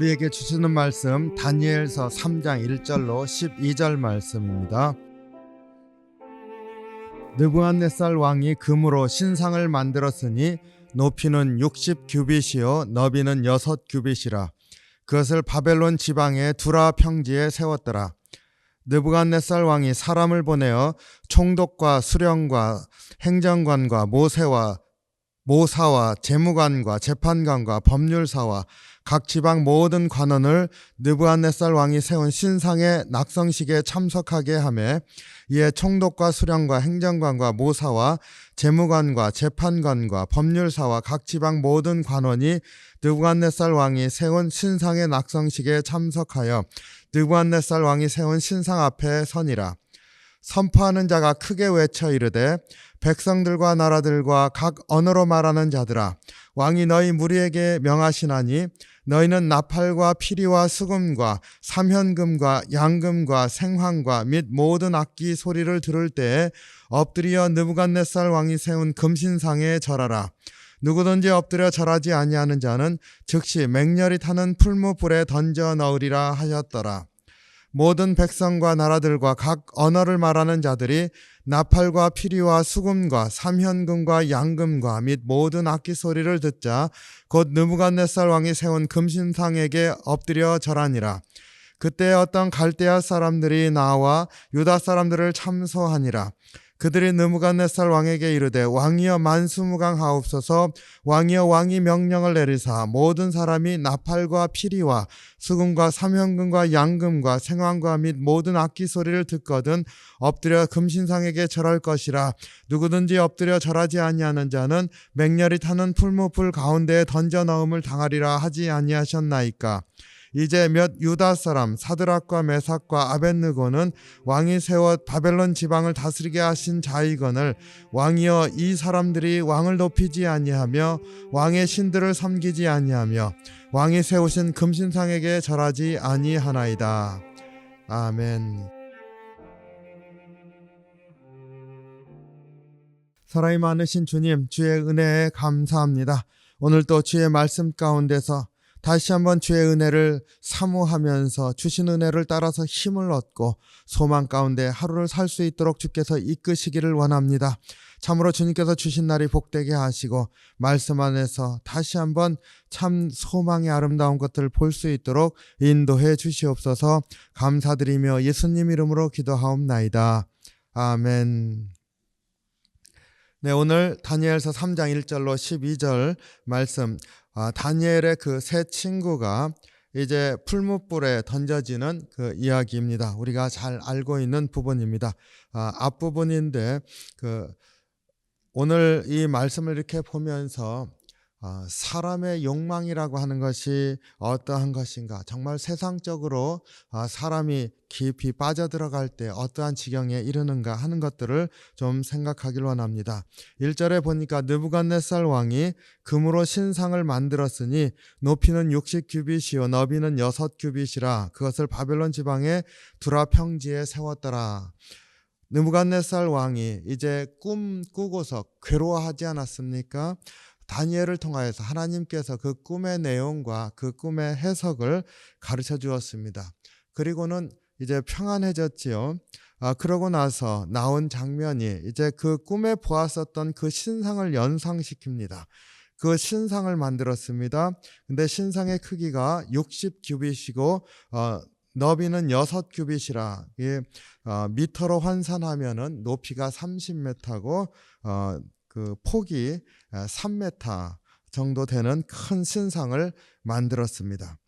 우리에게 주시는 말씀 다니엘서 3장 1절로 12절 말씀입니다. 느부갓네살 왕이 금으로 신상을 만들었으니 높이는 60 규빗이요 너비는 6 규빗이라 그것을 바벨론 지방의 두라 평지에 세웠더라. 느부갓네살 왕이 사람을 보내어 총독과 수령과 행정관과 모세와 모사와 재무관과 재판관과 법률사와 각 지방 모든 관원을 느부갓네살 왕이 세운 신상의 낙성식에 참석하게 하며 이에 총독과 수령과 행정관과 모사와 재무관과 재판관과 법률사와 각 지방 모든 관원이 느부갓네살 왕이 세운 신상의 낙성식에 참석하여 느부갓네살 왕이 세운 신상 앞에 서니라 선포하는 자가 크게 외쳐 이르되 백성들과 나라들과 각 언어로 말하는 자들아 왕이 너희 무리에게 명하시나니 너희는 나팔과 피리와 수금과 삼현금과 양금과 생황과 및 모든 악기 소리를 들을 때에 엎드려 느부갓네살 왕이 세운 금신상에 절하라. 누구든지 엎드려 절하지 아니하는 자는 즉시 맹렬히 타는 풀무불에 던져 넣으리라 하셨더라 모든 백성과 나라들과 각 언어를 말하는 자들이 나팔과 피리와 수금과 삼현금과 양금과 및 모든 악기 소리를 듣자 곧 느부갓네살 왕이 세운 금신상에게 엎드려 절하니라. 그때 어떤 갈대아 사람들이 나와 유다 사람들을 참소하니라. 그들이 느부갓네살 왕에게 이르되 왕이여 만수무강 하옵소서. 왕이여 왕이 명령을 내리사 모든 사람이 나팔과 피리와 수금과 삼현금과 양금과 생황과 및 모든 악기 소리를 듣거든 엎드려 금신상에게 절할 것이라. 누구든지 엎드려 절하지 아니하는 자는 맹렬히 타는 풀무불 가운데에 던져 넣음을 당하리라 하지 아니하셨나이까 이제 몇 유다 사람 사드락과 메삭과 아벤느고는 왕이 세워 바벨론 지방을 다스리게 하신 자이건을 왕이여 이 사람들이 왕을 높이지 아니하며 왕의 신들을 섬기지 아니하며 왕이 세우신 금신상에게 절하지 아니하나이다. 아멘. 사랑이 많으신 주님, 주의 은혜에 감사합니다. 오늘 또 주의 말씀 가운데서 다시 한번 주의 은혜를 사모하면서 주신 은혜를 따라서 힘을 얻고 소망 가운데 하루를 살 수 있도록 주께서 이끄시기를 원합니다. 참으로 주님께서 주신 날이 복되게 하시고 말씀 안에서 다시 한번 참 소망의 아름다운 것들을 볼 수 있도록 인도해 주시옵소서 감사드리며 예수님 이름으로 기도하옵나이다. 아멘. 네, 오늘 다니엘서 3장 1절로 12절 말씀 아, 다니엘의 그 세 친구가 이제 풀무불에 던져지는 그 이야기입니다. 우리가 잘 알고 있는 부분입니다. 아, 앞부분인데 그 오늘 이 말씀을 이렇게 보면서 아, 사람의 욕망이라고 하는 것이 어떠한 것인가? 정말 세상적으로 아, 사람이 깊이 빠져들어갈 때 어떠한 지경에 이르는가 하는 것들을 좀 생각하길 원합니다. 1절에 보니까 느부갓네살 왕이 금으로 신상을 만들었으니 높이는 60 규빗이요 너비는 6 규빗이라 그것을 바벨론 지방의 두라 평지에 세웠더라. 느부갓네살 왕이 이제 꿈 꾸고서 괴로워하지 않았습니까? 다니엘을 통하여서 하나님께서 그 꿈의 내용과 그 꿈의 해석을 가르쳐 주었습니다. 그리고는 이제 평안해졌지요. 아, 그러고 나서 나온 장면이 이제 그 꿈에 보았었던 그 신상을 연상시킵니다. 그 신상을 만들었습니다. 근데 신상의 크기가 60 규빗이고 어, 너비는 6 규빗이라 이 어, 미터로 환산하면은 높이가 30m고 어, 그 폭이 3m 정도 되는 큰 신상을 만들었습니다.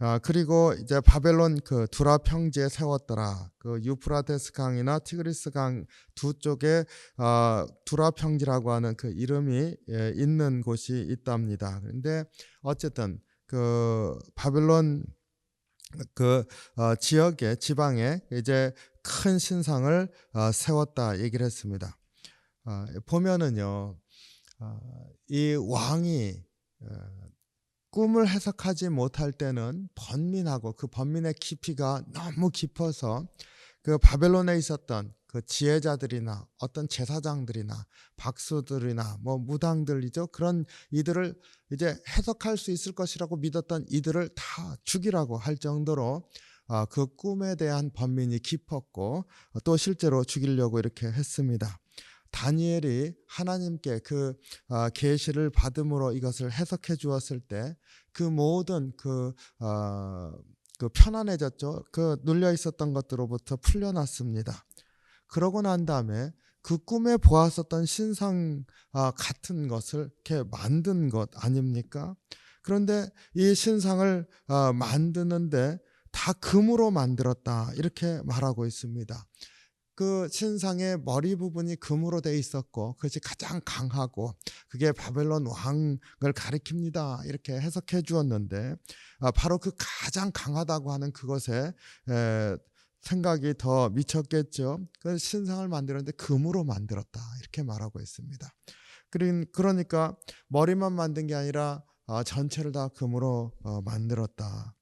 아, 그리고 이제 바벨론 그 두라 평지에 세웠더라. 그 유프라테스 강이나 티그리스 강 두 쪽에 어, 두라 평지라고 하는 그 이름이 예, 있는 곳이 있답니다. 그런데 어쨌든 그 바벨론 그 어, 지역에 지방에 이제 큰 신상을 어, 세웠다 얘기를 했습니다. 어, 보면은요, 어, 이 왕이 어, 꿈을 해석하지 못할 때는 번민하고 그 번민의 깊이가 너무 깊어서 그 바벨론에 있었던 그 지혜자들이나 어떤 제사장들이나 박수들이나 뭐 무당들이죠. 그런 이들을 이제 해석할 수 있을 것이라고 믿었던 이들을 다 죽이라고 할 정도로 아, 그 꿈에 대한 번민이 깊었고 또 실제로 죽이려고 이렇게 했습니다. 다니엘이 하나님께 그 아, 계시를 받음으로 이것을 해석해 주었을 때 그 모든 그, 어, 그 편안해졌죠. 그 눌려 있었던 것들로부터 풀려났습니다. 그러고 난 다음에 그 꿈에 보았었던 신상 아, 같은 것을 이렇게 만든 것 아닙니까? 그런데 이 신상을 아, 만드는데 다 금으로 만들었다 이렇게 말하고 있습니다. 그 신상의 머리 부분이 금으로 돼 있었고 그것이 가장 강하고 그게 바벨론 왕을 가리킵니다 이렇게 해석해 주었는데 아, 바로 그 가장 강하다고 하는 그것에 에, 생각이 더 미쳤겠죠. 그 신상을 만들었는데 금으로 만들었다 이렇게 말하고 있습니다. 그러니까 머리만 만든 게 아니라 아, 전체를 다 금으로 어, 만들었다.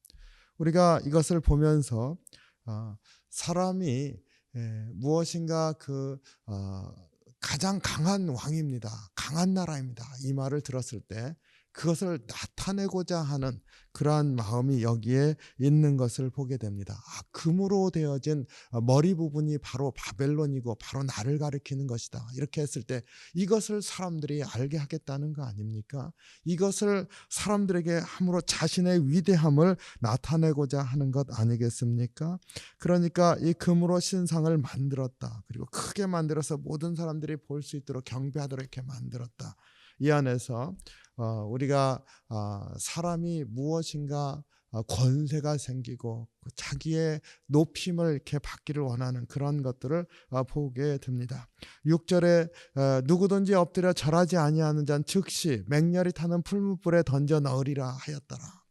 우리가 이것을 보면서 아, 사람이 에, 무엇인가 그 어, 가장 강한 왕입니다. 강한 나라입니다. 이 말을 들었을 때 그것을 나타내고자 하는 그러한 마음이 여기에 있는 것을 보게 됩니다. 아, 금으로 되어진 어, 머리 부분이 바로 바벨론이고 바로 나를 가리키는 것이다. 이렇게 했을 때 이것을 사람들이 알게 하겠다는 거 아닙니까? 이것을 사람들에게 함으로 자신의 위대함을 나타내고자 하는 것 아니겠습니까? 그러니까 이 금으로 신상을 만들었다. 그리고 크게 만들어서 모든 사람들이 볼 수 있도록 경배하도록 이렇게 만들었다. 이 안에서 어, 우리가 아, 사람이 무엇인가 어, 권세가 생기고 그 자기의 높임을 이렇게 받기를 원하는 그런 것들을 어, 보게 됩니다. 6절에 어, 누구든지 엎드려 절하지 아니하는 자는 즉시 맹렬히 타는 풀무불에 던져 넣으리라 하였더라.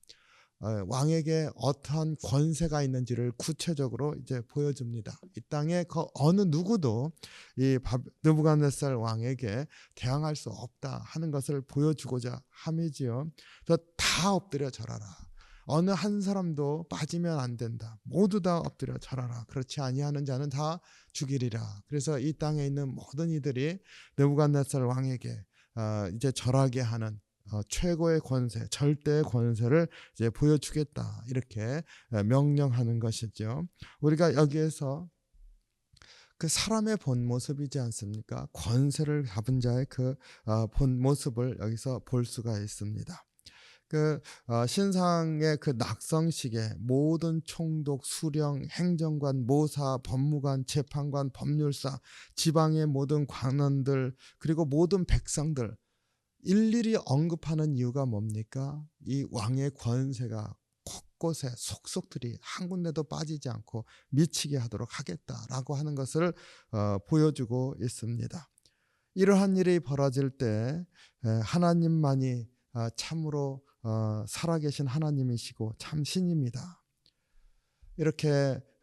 어, 왕에게 어떠한 권세가 있는지를 구체적으로 이제 보여줍니다. 이 땅에 그 어느 누구도 이 바- 느부갓네살 왕에게 대항할 수 없다 하는 것을 보여주고자 함이지요. 그래서 다 엎드려 절하라. 어느 한 사람도 빠지면 안 된다. 모두 다 엎드려 절하라. 그렇지 아니하는 자는 다 죽이리라. 그래서 이 땅에 있는 모든 이들이 느부갓네살 왕에게 어, 이제 절하게 하는 어, 최고의 권세, 절대의 권세를 이제 보여주겠다 이렇게 어, 명령하는 것이죠. 우리가 여기에서 그 사람의 본 모습이지 않습니까? 권세를 잡은 자의 그본 모습을 여기서 볼 수가 있습니다. 그 어, 신상의 그 낙성식에 모든 총독, 수령, 행정관, 모사, 법무관, 재판관, 법률사, 지방의 모든 관원들 그리고 모든 백성들 일일이 언급하는 이유가 뭡니까? 이 왕의 권세가 곳곳에 속속들이 한 군데도 빠지지 않고 미치게 하도록 하겠다라고 하는 것을 어, 보여주고 있습니다. 이러한 일이 벌어질 때 에, 하나님만이 아, 참으로 어, 살아계신 하나님이시고 참 신입니다. 이렇게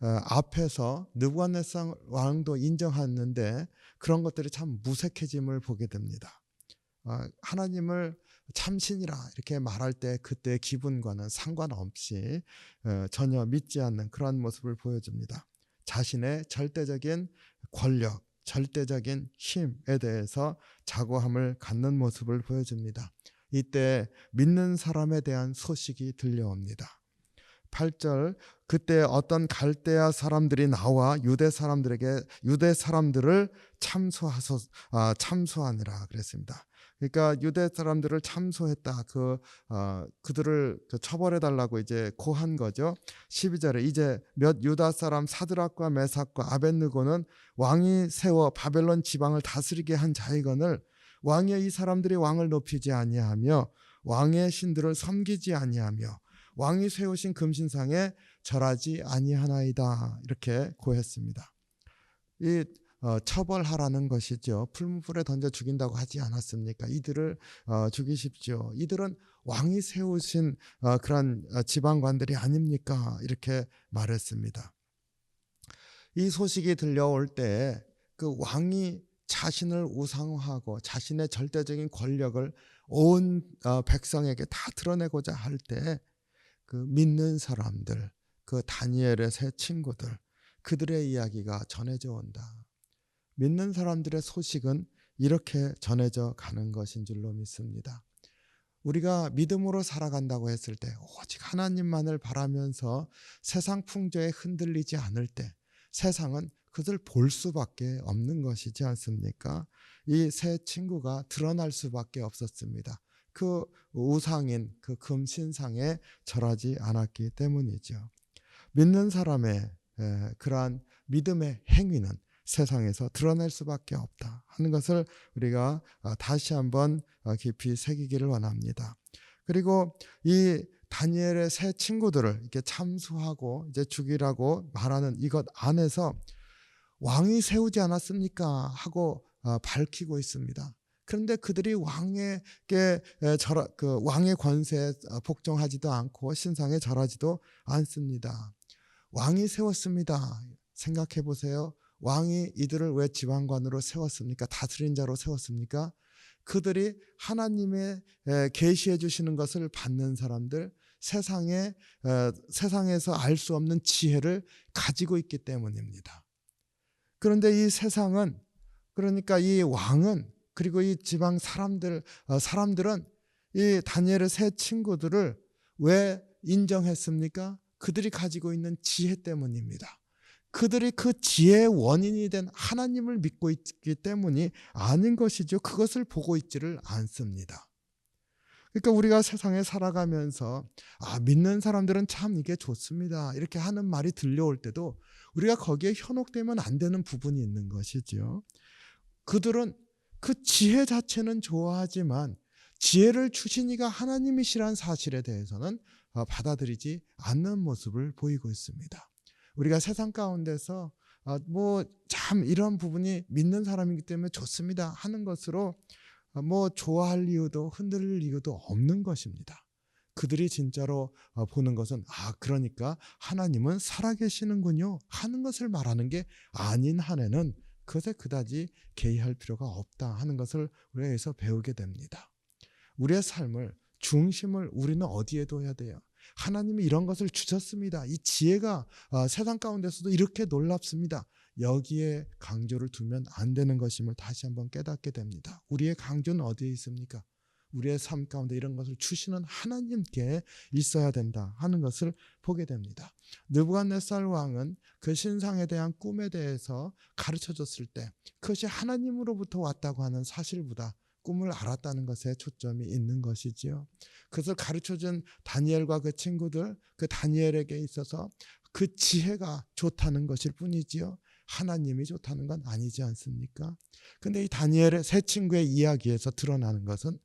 어, 앞에서 느부갓네살 왕도 인정하는데 그런 것들이 참 무색해짐을 보게 됩니다. 어, 하나님을 참신이라 이렇게 말할 때 그때 기분과는 상관없이 어, 전혀 믿지 않는 그러한 모습을 보여줍니다. 자신의 절대적인 권력, 절대적인 힘에 대해서 자고함을 갖는 모습을 보여줍니다. 이때 믿는 사람에 대한 소식이 들려옵니다. 8절 그때 어떤 갈대아 사람들이 나와 유대 사람들에게 유대 사람들을 참소하소 아, 참소하느라 그랬습니다. 그러니까 유대 사람들을 참소했다. 그 어, 그들을 그 처벌해 달라고 이제 고한 거죠. 12절에 이제 몇 유다 사람 사드락과 메삭과 아벤느고는 왕이 세워 바벨론 지방을 다스리게 한 자이건을 왕의 이 사람들이 왕을 높이지 아니하며 왕의 신들을 섬기지 아니하며 왕이 세우신 금신상에 절하지 아니하나이다 이렇게 고했습니다. 이 어, 처벌하라는 것이죠. 풀무불에 던져 죽인다고 하지 않았습니까? 이들을 어, 죽이십시오. 이들은 왕이 세우신 어, 그런 어, 지방관들이 아닙니까? 이렇게 말했습니다. 이 소식이 들려올 때 그 왕이 자신을 우상화하고 자신의 절대적인 권력을 온 어, 백성에게 다 드러내고자 할 때 그 믿는 사람들, 그 다니엘의 세 친구들, 그들의 이야기가 전해져 온다. 믿는 사람들의 소식은 이렇게 전해져 가는 것인 줄로 믿습니다. 우리가 믿음으로 살아간다고 했을 때 오직 하나님만을 바라면서 세상 풍조에 흔들리지 않을 때 세상은 그것을 볼 수밖에 없는 것이지 않습니까? 이세 친구가 드러날 수밖에 없었습니다. 그 우상인 그 금신상에 절하지 않았기 때문이죠. 믿는 사람의 에, 그러한 믿음의 행위는 세상에서 드러낼 수밖에 없다 하는 것을 우리가 어, 다시 한번 어, 깊이 새기기를 원합니다. 그리고 이 다니엘의 세 친구들을 이렇게 참수하고 이제 죽이라고 말하는 이것 안에서 왕이 세우지 않았습니까? 하고 어, 밝히고 있습니다. 그런데 그들이 왕에게 에, 절하, 그 왕의 권세에 어, 복종하지도 않고 신상에 절하지도 않습니다. 왕이 세웠습니다. 생각해 보세요. 왕이 이들을 왜 지방관으로 세웠습니까? 다스린 자로 세웠습니까? 그들이 하나님의 에, 계시해 주시는 것을 받는 사람들, 세상에 에, 세상에서 알 수 없는 지혜를 가지고 있기 때문입니다. 그런데 이 세상은 그러니까 이 왕은 그리고 이 지방 사람들 어, 사람들은 이 다니엘의 세 친구들을 왜 인정했습니까? 그들이 가지고 있는 지혜 때문입니다. 그들이 그 지혜의 원인이 된 하나님을 믿고 있기 때문이 아닌 것이죠. 그것을 보고 있지를 않습니다. 그러니까 우리가 세상에 살아가면서 아 믿는 사람들은 참 이게 좋습니다. 이렇게 하는 말이 들려올 때도 우리가 거기에 현혹되면 안 되는 부분이 있는 것이지요. 그들은 그 지혜 자체는 좋아하지만 지혜를 주신 이가 하나님이시란 사실에 대해서는 어, 받아들이지 않는 모습을 보이고 있습니다. 우리가 세상 가운데서 어, 뭐참 이런 부분이 믿는 사람이기 때문에 좋습니다 하는 것으로 어, 뭐 좋아할 이유도 흔들릴 이유도 없는 것입니다. 그들이 진짜로 어, 보는 것은 아 그러니까 하나님은 살아계시는군요 하는 것을 말하는 게 아닌 한에는 그것에 그다지 개의할 필요가 없다 하는 것을 우리가 여기서 배우게 됩니다. 우리의 삶을 중심을 우리는 어디에 둬야 돼요? 하나님이 이런 것을 주셨습니다. 이 지혜가 어, 세상 가운데서도 이렇게 놀랍습니다. 여기에 강조를 두면 안 되는 것임을 다시 한번 깨닫게 됩니다. 우리의 강조는 어디에 있습니까? 우리의 삶 가운데 이런 것을 주시는 하나님께 있어야 된다 하는 것을 보게 됩니다. 느부갓네살 왕은 그 신상에 대한 꿈에 대해서 가르쳐 줬을 때 그것이 하나님으로부터 왔다고 하는 사실보다 꿈을 알았다는 것에 초점이 있는 것이지요. 그것을 가르쳐 준 다니엘과 그 친구들, 그 다니엘에게 있어서 그 지혜가 좋다는 것일 뿐이지요. 하나님이 좋다는 건 아니지 않습니까? 근데 이 다니엘의 세 친구의 이야기에서 드러나는 것은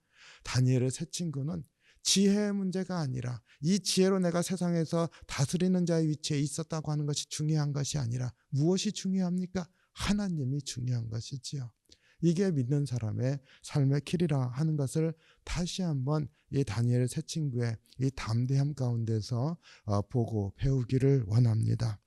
다니엘의 세 친구는 지혜의 문제가 아니라 이 지혜로 내가 세상에서 다스리는 자의 위치에 있었다고 하는 것이 중요한 것이 아니라 무엇이 중요합니까? 하나님이 중요한 것이지요. 이게 믿는 사람의 삶의 길이라 하는 것을 다시 한번 이 다니엘의 새 친구의 이 담대함 가운데서 어, 보고 배우기를 원합니다.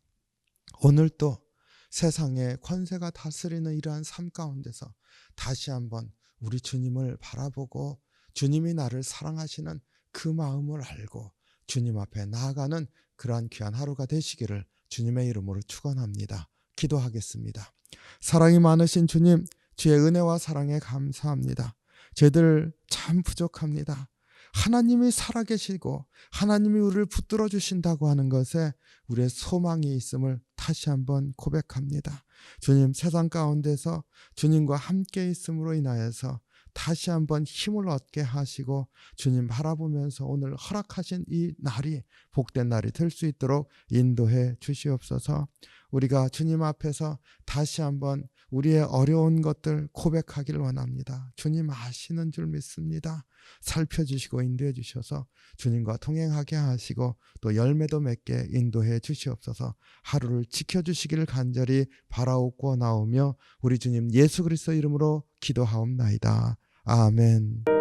오늘 또 세상의 권세가 다스리는 이러한 삶 가운데서 다시 한번 우리 주님을 바라보고 주님이 나를 사랑하시는 그 마음을 알고 주님 앞에 나아가는 그러한 귀한 하루가 되시기를 주님의 이름으로 축원합니다. 기도하겠습니다. 사랑이 많으신 주님, 주의 은혜와 사랑에 감사합니다. 저희들 참 부족합니다. 하나님이 살아계시고 하나님이 우리를 붙들어 주신다고 하는 것에 우리의 소망이 있음을 다시 한번 고백합니다. 주님 세상 가운데서 주님과 함께 있음으로 인하여서 다시 한번 힘을 얻게 하시고 주님 바라보면서 오늘 허락하신 이 날이 복된 날이 될 수 있도록 인도해 주시옵소서. 우리가 주님 앞에서 다시 한번 우리의 어려운 것들 고백하기를 원합니다. 주님 아시는 줄 믿습니다. 살펴주시고 인도해 주셔서 주님과 통행하게 하시고 또 열매도 맺게 인도해 주시옵소서 하루를 지켜주시기를 간절히 바라옵고 나오며 우리 주님 예수 그리스도 이름으로 기도하옵나이다. 아멘.